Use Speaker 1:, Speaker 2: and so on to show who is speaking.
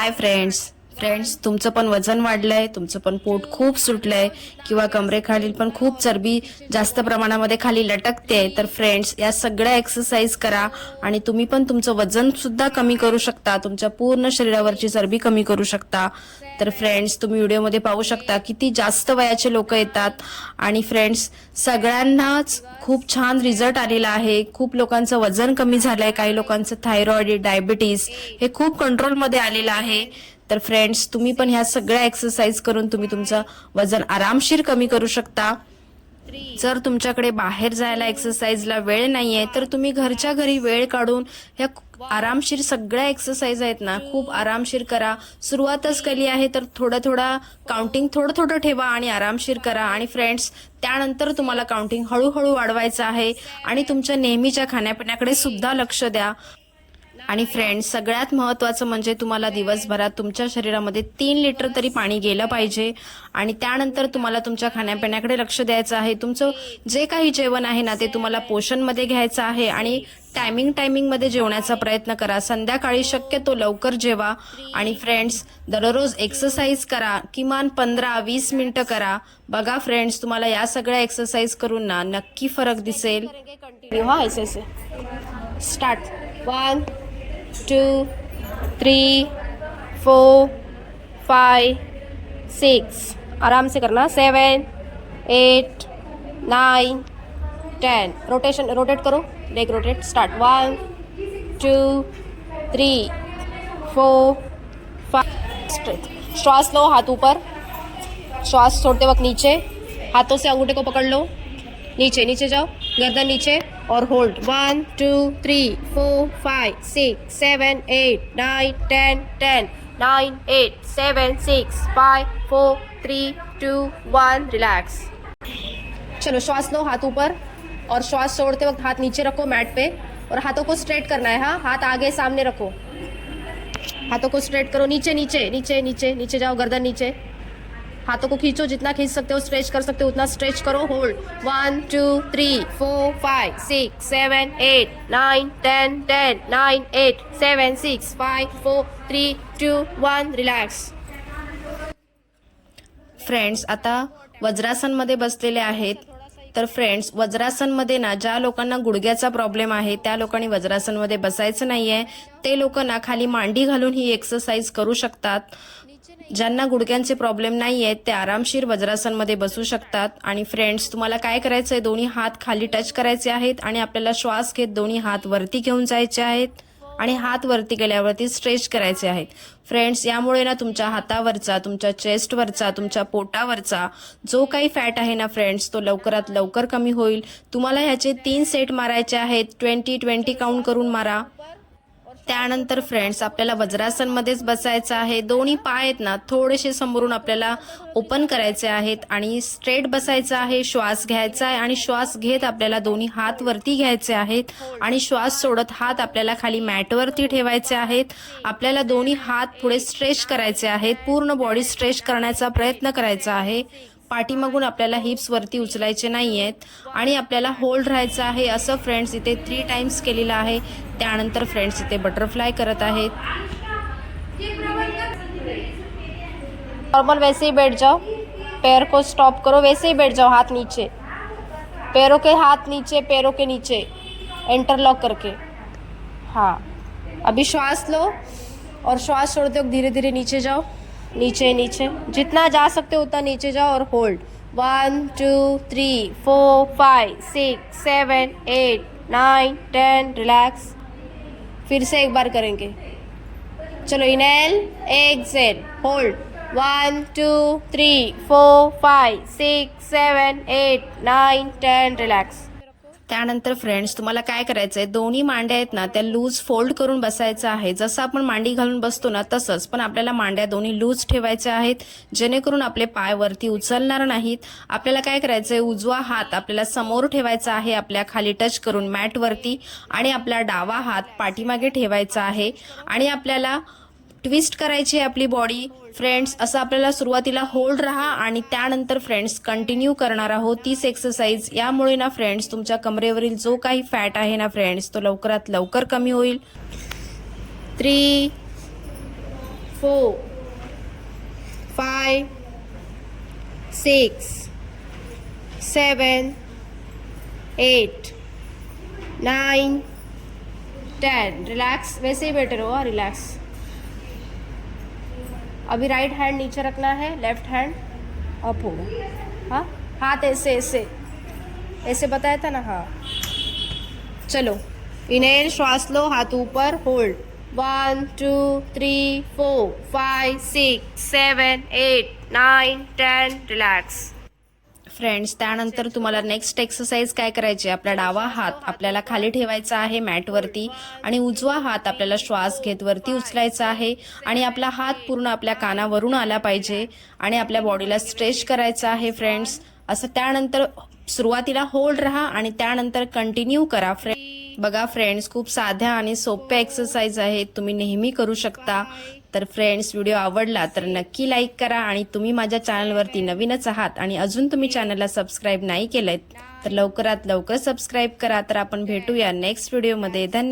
Speaker 1: Hi friends friends तुमचं पण वजन वाढलंय तुमचं पण पोट खूप सुटलंय किंवा कमरेखालील पण खूप चरबी जास्त प्रमाणामध्ये खाली लटकते तर फ्रेंड्स या सगळ्या एक्सरसाइज करा आणि तुम्ही पण तुमचं वजन सुद्धा कमी करू शकता तुमच्या पूर्ण शरीरावरची चरबी कमी करू शकता. तर फ्रेंड्स तुम्ही व्हिडिओमध्ये पाहू शकता किती जास्त वयाचे लोक येतात. आणि फ्रेंड्स सगळ्यांनाच खूप छान रिझल्ट आलेला आहे. खूप लोकांचं वजन कमी झालं आहे काही लोकांचं थायरॉइड डायबिटीज हे खूप कंट्रोलमध्ये आलेलं आहे. तर फ्रेंड्स तुम्ही पण ह्या सगळ्या एक्सरसाइज करून तुम्ही तुमचं वजन आरामशीर कमी करू शकता. जर तुमच्याकडे बाहेर जायला एक्सरसाइजला वेळ नाहीये तर तुम्ही घरच्या घरी वेळ काढून ह्या आरामशीर सगळ्या एक्सरसाइज आहेत ना खूप आरामशीर करा. सुरुवातच केली आहे तर थोडं थोडा काउंटिंग थोडं थोडं ठेवा आणि आरामशीर करा. आणि फ्रेंड्स त्यानंतर तुम्हाला काउंटिंग हळूहळू वाढवायचं आहे. आणि तुमच्या नेहमीच्या खाण्यापिण्याकडे सुद्धा लक्ष द्या. आणि फ्रेंड्स सगळ्यात महत्त्वाचं म्हणजे तुम्हाला दिवसभरात तुमच्या शरीरामध्ये तीन लिटर तरी पाणी गेलं पाहिजे. आणि त्यानंतर तुम्हाला तुमच्या खाण्यापिण्याकडे लक्ष द्यायचं आहे. तुमचं जे काही जेवण आहे ना ते तुम्हाला पोषणमध्ये घ्यायचं आहे. आणि टायमिंग टायमिंगमध्ये जेवण्याचा प्रयत्न करा. संध्याकाळी शक्यतो लवकर जेवा. आणि फ्रेंड्स दररोज एक्सरसाइज करा. किमान पंधरा वीस मिनटं करा. बघा फ्रेंड्स तुम्हाला या सगळ्या एक्सरसाइज करून ना नक्की फरक दिसेल.
Speaker 2: Start one two three four five six. आराम से करना seven eight nine ten. Rotation rotate करो. Leg rotate start one two three four five straight श्वास लो. हाथ ऊपर. श्वास छोड़ते वक्त नीचे. हाथों से अंगूठे को पकड़ लो. नीचे नीचे जाओ. गर्दन नीचे. और hold one two three four five six seven eight nine ten ten nine eight seven six five four three two one relax चलो, श्वास लो हाथ ऊपर और श्वास छोड़ते वक्त हाथ नीचे रखो मैट पे और हाथों को स्ट्रेट करना है हाँ? हाथ आगे, सामने रखो। हाथों को स्ट्रेट करो, नीचे नीचे नीचे नीचे नीचे जाओ, गर्दन नीचे। हाथों को खींचो जितना खींच सकते हो स्ट्रेच कर सकते हो उतना स्ट्रेच करो hold one two three four five six seven eight nine ten ten nine eight seven six five four three two one relax
Speaker 1: friends आता वज्रासनमध्ये बसलेले आहेत. तर फ्रेंड्स वज्रासनमध्ये ना ज्या लोकांना गुडघ्याचा प्रॉब्लेम आहे त्या लोकांनी वज्रासनमध्ये बसायचं नाही आहे ते लोक ना खाली मांडी घालून ही एक्सरसाइज करू शकतात. ज्यांना गुडघ्यांचे प्रॉब्लेम नाही आहेत ते आरामशीर वज्रासनमध्ये बसू शकतात. आणि फ्रेंड्स तुम्हाला काय करायचं आहे दोन्ही हात खाली टच करायचे आहेत आणि आपल्याला श्वास घेत दोन्ही हात वरती घेऊन जायचे आहेत आणि हात वरती गेल्यावरती स्ट्रेच करायचे आहेत. फ्रेंड्स यामुळे ना तुमच्या हातावरचा तुमच्या चेस्टवरचा तुमच्या पोटावरचा जो काही फॅट आहे ना फ्रेंड्स तो लवकरात लवकर कमी होईल. तुम्हाला ह्याचे तीन सेट मारायचे आहेत. ट्वेंटी ट्वेंटी काउंट करून मारा. त्यानंतर फ्रेंड्स आपल्याला वज्रासनमध्येच बसायचं आहे. दोन्ही पाय आहेत ना थोडेसे समोरून आपल्याला ओपन करायचे आहेत आणि स्ट्रेट बसायचं आहे श्वास घ्यायचा आहे आणि श्वास घेत आपल्याला दोन्ही हात वरती घ्यायचे आहेत आणि श्वास सोडत हात आपल्याला खाली मॅटवरती ठेवायचे आहेत. आपल्याला दोन्ही हात पुढे स्ट्रेच करायचे आहेत. पूर्ण बॉडी स्ट्रेच करण्याचा प्रयत्न करायचा आहे. पाठीमागून आपल्याला हिप्स वरती उचलायचे नाही आहेत आणि आपल्याला होल्ड राहायचं आहे असं फ्रेंड्स इथे थ्री टाइम्स केलेलं आहे. त्यानंतर फ्रेंड्स इथे बटरफ्लाय करत आहेत.
Speaker 2: नॉर्मल वैसे ही बैठ जाओ. पैर को स्टॉप करो वैसे ही बैठ जाओ हाथ नीचे. पैरों के हाथ नीचे पैरों के नीचे. इंटरलॉक करके. हाँ. अभी श्वास लो और श्वास छोड़ते वक्त धीरे धीरे नीचे जाओ. नीचे नीचे। जितना जा सकते हो उतना नीचे जाओ और hold one two three four five six seven eight nine ten relax फिर से एक बार करेंगे। चलो inhale exhale hold one two three four five six seven eight nine ten relax
Speaker 1: त्यानंतर फ्रेंड्स तुम्हाला काय करायचंय? दोन्ही मांड्या आहेत ना त्या लूज फोल्ड करून बसायचं आहे. जसं आपण मांडी घालून बसतो ना तसंच. पण आपल्याला मांड्या दोन्ही लूज ठेवायच्या आहेत जेणेकरून आपले पाय वरती उचलणार नाहीत. आपल्याला काय करायचंय? उजवा हात आपल्याला समोर ठेवायचा आहे आपल्या खाली टच करून मॅटवरती. आणि आपला डावा हात पाठीमागे ठेवायचा आहे. आणि आपल्याला ट्विस्ट करायची आहे आपली बॉडी फ्रेंड्स असं आपल्याला सुरुवातीला होल्ड राहा आणि त्यानंतर फ्रेंड्स कंटिन्यू करणार आहोत तीच एक्सरसाइज यामुळे ना फ्रेंड्स तुमच्या कमरेवरील जो काही फॅट आहे ना फ्रेंड्स तो लवकरात लवकर कमी होईल. Three
Speaker 2: four five six seven eight nine ten relax वैसे ही बैठे रहो रिलैक्स अभी राइट हैंड नीचे रखना है लेफ़्ट हैंड अप होगा हाँ? हाथ ऐसे ऐसे। ऐसे बताया था ना? हाँ। चलो। इनहेल श्वास लो, हाथ ऊपर hold one two three four five six seven eight nine ten relax
Speaker 1: friends त्यानंतर तुम्हाला नेक्स्ट एक्सरसाइज काय करायची आहे? आपला डावा हात आपल्याला खाली ठेवायचा आहे मॅटवरती आणि उजवा हात आपल्याला श्वास घेत वरती उचलायचा आहे आणि आपला हात पूर्ण आपल्या कानावरून आला पाहिजे आणि आपल्या बॉडीला स्ट्रेच करायचा आहे फ्रेंड्स असं त्यानंतर सुरुवातीला होल्ड राहा आणि त्यानंतर कंटिन्यू करा फ्रेंड बघा फ्रेंड्स खूप साध्या आणि सोप्या एक्सरसाइज आहेत. तुम्ही नेहमी करू शकता. तर फ्रेंड्स व्हिडिओ आवडला तर नक्की लाईक करा आणि तुम्ही माझ्या चॅनलवरती नवीनच आहात आणि अजून तुम्ही चॅनलला सबस्क्राईब नाही केलंय तर लवकरात लवकर सबस्क्राईब करा. तर आपण भेटूया नेक्स्ट व्हिडिओमध्ये धन्यवाद.